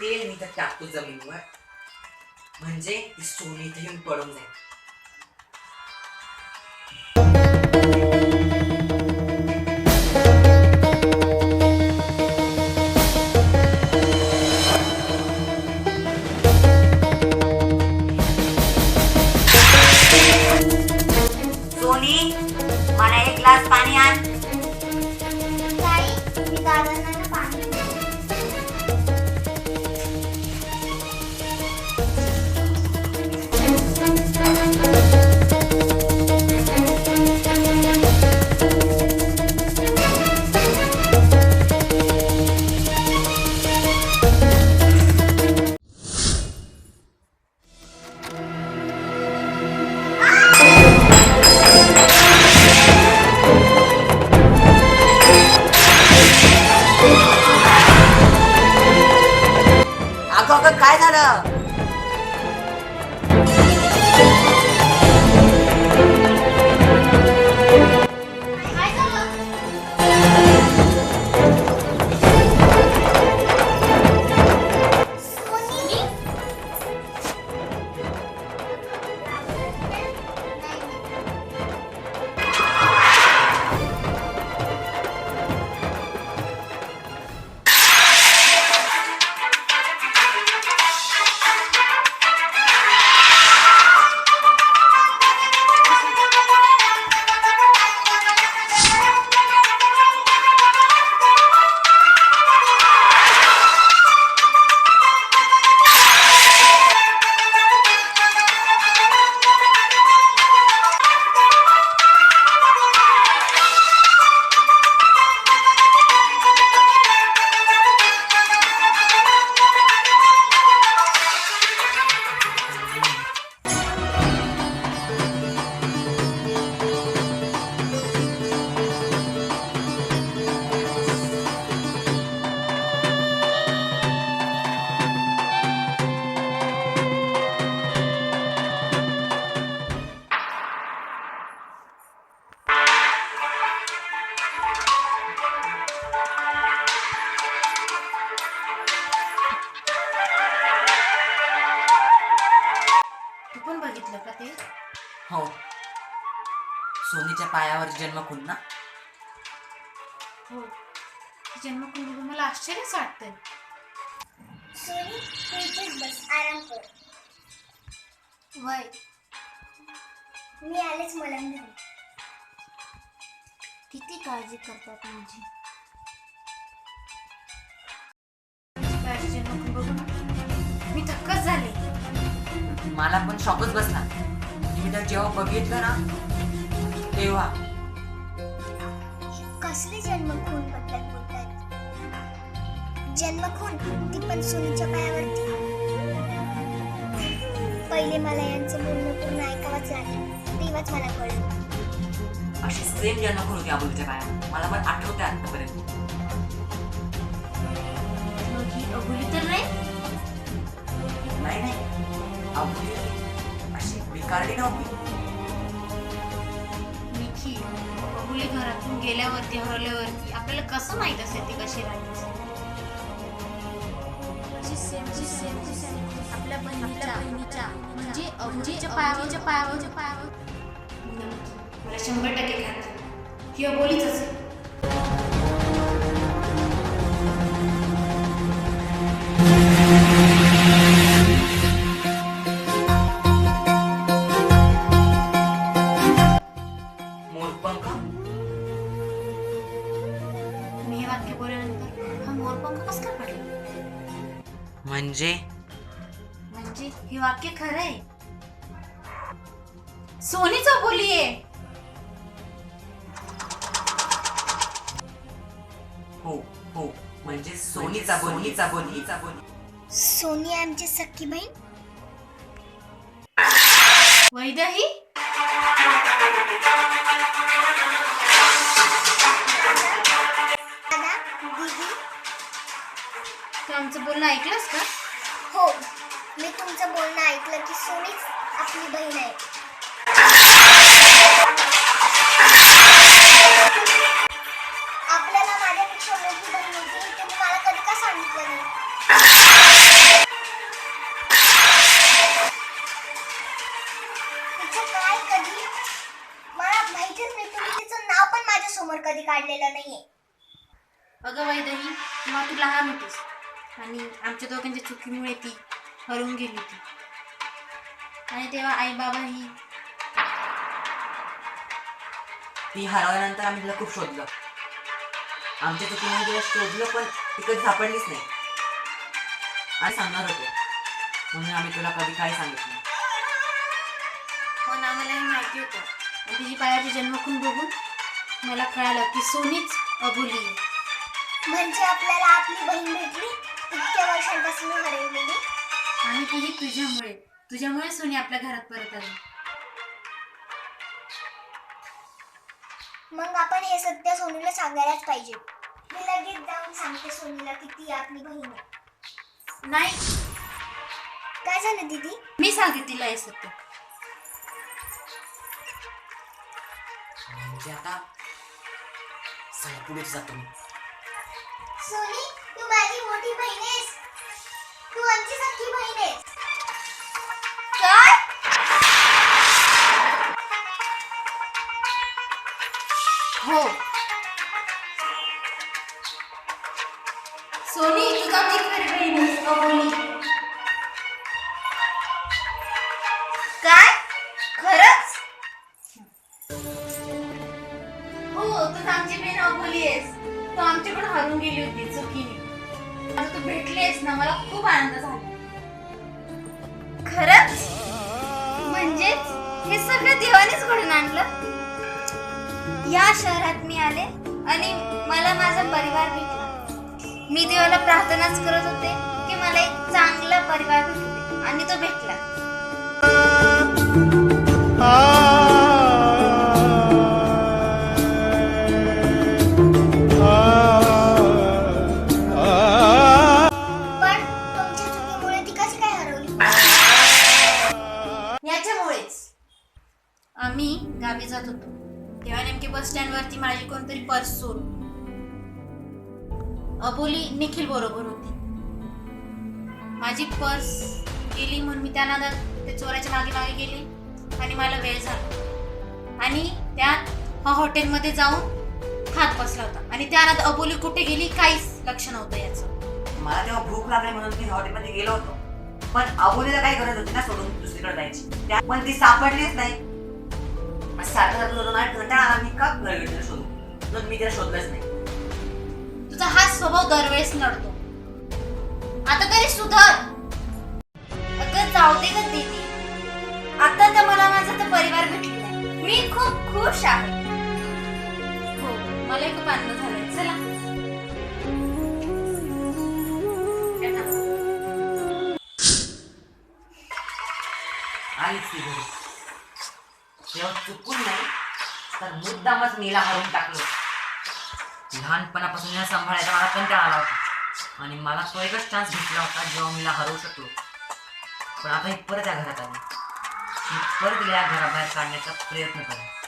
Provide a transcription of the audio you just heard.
तेल मी तर टाकतो जमिनीवर. म्हणजे ती इथे येऊन पडून जाईल. काय झालं पायावर जन्म खून ना हो. ती जन्मकुंड बघून मला आश्चर्यच वाटतंय. सोनी तू इथेच बस आराम कर. वय. मी आलेच मला किती काळजी करतात माझी मी थक्कच झाले. मला पण शॉकच बसला. मी तर जेव्हा बघितलं ना तेव्हा. कसले जन्मखून बद्दल बोलतात? जन्मखून? ती पण सोनीच्या पायावरती. पहिले मला यांचं बोलणं पूर्ण ऐकावंच लागलं. तेव्हाच मला कळलं. अशी सेम जन्म खून होती अबोलीच्या पायावर. मला पण आठवते आतापर्यंत अबोली तर नाही? नाही नाही. अबोली अशी बिकारडी नव्हती. गेल्यावरती हरवल्यावरती आपल्याला कसं माहीत असेल ती कशी राहते जी सेम जी सेम जी सेम आपल्या बहिणीच्या बहिणीच्या म्हणजे अबोलीच्या पायावरच्या पायावरच्या पायावर. मला शंभर टक्के खात्री ही अबोलीच असेल. हे वाक्य खरं आहे सोनीचं बोलिये. हो हो. म्हणजे सोनीचा बोनीचा बोनीचा बोनी सोनी आमची सख्खी बहीण? वैदही? दादा दीदी तू आमचं बोलणं ऐकलंस का? हो. मी तुमचं बोलणं ऐकलं की सोनीच आपली बहीण आहे. आपल्याला माझ्यापेक्षा मोठी बहीण होती हे तुम्ही मला कधी का सांगितलं नाही? कधी? मला माहितीच नाही तुम्ही तिचं नाव पण माझ्या कधी काढलेलं नाहीये. अगं वैदही मग तुला हा होतीस. आणि आमच्या दोघांच्या चुकीमुळे ती हरवून गेली होती. आणि तेव्हा आई बाबाही ती हरवल्यानंतर आम्ही तिला खूप शोधलं. आमच्या चुकीने तिला शोधलं पण ती कधी सापडलीच नाही. आणि सांगणार होतो. म्हणून आम्ही तुला कधी काही सांगितलं. पण आम्हाला हे माहिती होतं. आणि तिची पायाची जन्मखून बघून मला कळालं की सोनीच अबोली आहे. म्हणजे आपल्याला आपली बहीण भेटली? इतक्या वर्षांपासून हरवलेली? आणि तीही तुझ्यामुळे. तुझ्यामुळे सोनी आपल्या घरात परत आली. मग आपण हे सत्य सोनीला सांगायलाच पाहिजे. मी लगेच जाऊन सांगते सोनीला की ती आपली बहीण आहे. नाही. काय झालं दीदी? मी सांगते तिला हे सत्य. म्हणजे आता चला पुढेच जातो मी. सोनी तू माझी मोठी बहीण आहेस. तू आमची सख्खी हे सगळं देवानेच घडून आणलं. या शहरात मी आले आणि मला माझा परिवार भेटला. मी देवाला प्रार्थनाच करत होते की मला एक चांगला परिवार भेटू दे. आणि तो भेट मी गावी जात होतो. तेव्हा नेमकी बस स्टँड वरती माझी कोणतरी पर्स चोर अबोली निखिल बरोबर होती. माझी पर्स गेली म्हणून मी त्या नादात ते चोराच्या मागे मागे गेली आणि मला वेळ झाला. आणि त्यात हा हॉटेलमध्ये जाऊन खात बसला होता. आणि त्यानंतर अबोली कुठे गेली काहीच लक्ष नव्हतं याचं. मला तेव्हा भूक लागली म्हणून मी हॉटेलमध्ये गेलो होतो. पण अबोलीला काही गरज होती ना सोडून दुसरीकडे जायची. पण ती सापडलीच नाही. सारखं सारखं शोधून मला कंटाळा आला मी का घर शोधू म्हणून मी तिला शोधलंच नाही तुझा हा स्वभाव दरवेळेस नडतो आता तरी सुधर अगं जाऊ दे ग दीदी आता तर मला माझा तर परिवार भेटला मी खूप खुश आहे हो मला खूप आनंद झालाय चला मुद्दामच मीला हरवून टाकलं. लहानपणापासून या सांभाळायचा मला कंटाळा आला होता. आणि मला तो एकच चान्स भेटला होता जेव्हा मीला हरवू शकलो. पण आता ही परत या घरात आली. मी परत या घराबाहेर काढण्याचा प्रयत्न करेन.